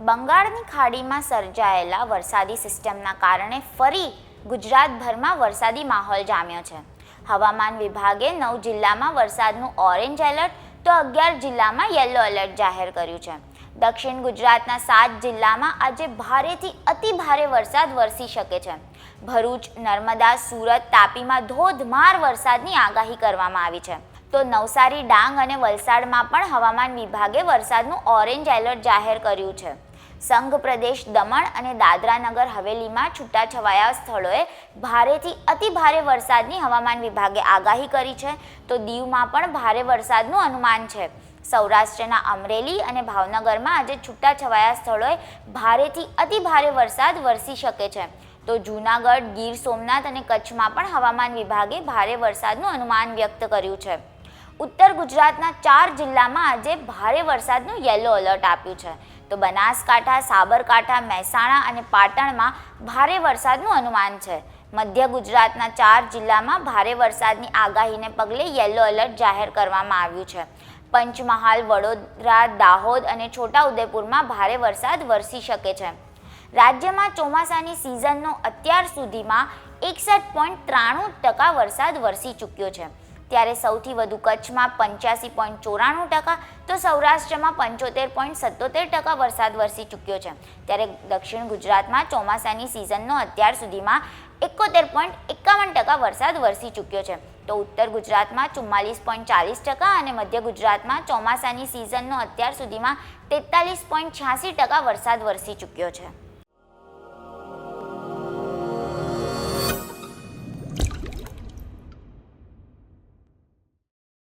બંગાળની ખાડીમાં સર્જાયેલા વરસાદી સિસ્ટમના કારણે ફરી ગુજરાતભરમાં વરસાદી માહોલ જામ્યો છે. હવામાન વિભાગે નવ જિલ્લામાં વરસાદનું ઓરેન્જ એલર્ટ તો અગિયાર જિલ્લામાં યલો એલર્ટ જાહેર કર્યું છે. દક્ષિણ ગુજરાતના સાત જિલ્લામાં આજે ભારેથી અતિ ભારે વરસાદ વરસી શકે છે. ભરૂચ, નર્મદા, સુરત તાપીમાં ધોધમાર વરસાદની આગાહી કરવામાં આવી છે. તો નવસારી, ડાંગ અને વલસાડમાં પણ હવામાન વિભાગે વરસાદનું ઓરેન્જ એલર્ટ જાહેર કર્યું છે. સંઘ પ્રદેશ દમણ અને દાદરા નગર હવેલીમાં છૂટાછવાયા સ્થળોએ ભારેથી અતિ ભારે વરસાદની હવામાન વિભાગે આગાહી કરી છે. તો દીવમાં પણ ભારે વરસાદનું અનુમાન છે. સૌરાષ્ટ્રના અમરેલી અને ભાવનગરમાં આજે છૂટાછવાયા સ્થળોએ ભારેથી અતિ ભારે વરસાદ વરસી શકે છે. તો જૂનાગઢ, ગીર સોમનાથ અને કચ્છમાં પણ હવામાન વિભાગે ભારે વરસાદનું અનુમાન વ્યક્ત કર્યું છે. ઉત્તર ગુજરાતના ચાર જિલ્લામાં આજે ભારે વરસાદનું યલો એલર્ટ આપ્યું છે. તો બનાસકાંઠા, સાબરકાંઠા, મહેસાણા અને પાટણમાં ભારે વરસાદનું અનુમાન છે. મધ્ય ગુજરાતના ચાર જિલ્લામાં ભારે વરસાદની આગાહીને પગલે યલો એલર્ટ જાહેર કરવામાં આવ્યું છે. પંચમહાલ, વડોદરા, દાહોદ અને છોટાઉદેપુરમાં ભારે વરસાદ વરસી શકે છે. રાજ્યમાં ચોમાસાની સિઝનનો અત્યાર સુધીમાં એકસઠ પોઈન્ટ ત્રાણું ટકા વરસાદ વરસી ચૂક્યો છે. ત્યારે સૌથી વધુ કચ્છમાં પંચ્યાસી પોઈન્ટ ચોરાણું ટકા, તો સૌરાષ્ટ્રમાં પંચોતેર પોઈન્ટ સત્તોતેર ટકા વરસાદ વરસી ચૂક્યો છે. ત્યારે દક્ષિણ ગુજરાતમાં ચોમાસાની સિઝનનો અત્યાર સુધીમાં એકોતેર પોઈન્ટ એકાવન ટકા વરસાદ વરસી ચૂક્યો છે. તો ઉત્તર ગુજરાતમાં ચુમ્માલીસ પોઈન્ટ ચાલીસ ટકા અને મધ્ય ગુજરાતમાં ચોમાસાની સિઝનનો અત્યાર સુધીમાં તેતાલીસ પોઈન્ટ છ્યાસી ટકા વરસાદ વરસી ચૂક્યો છે.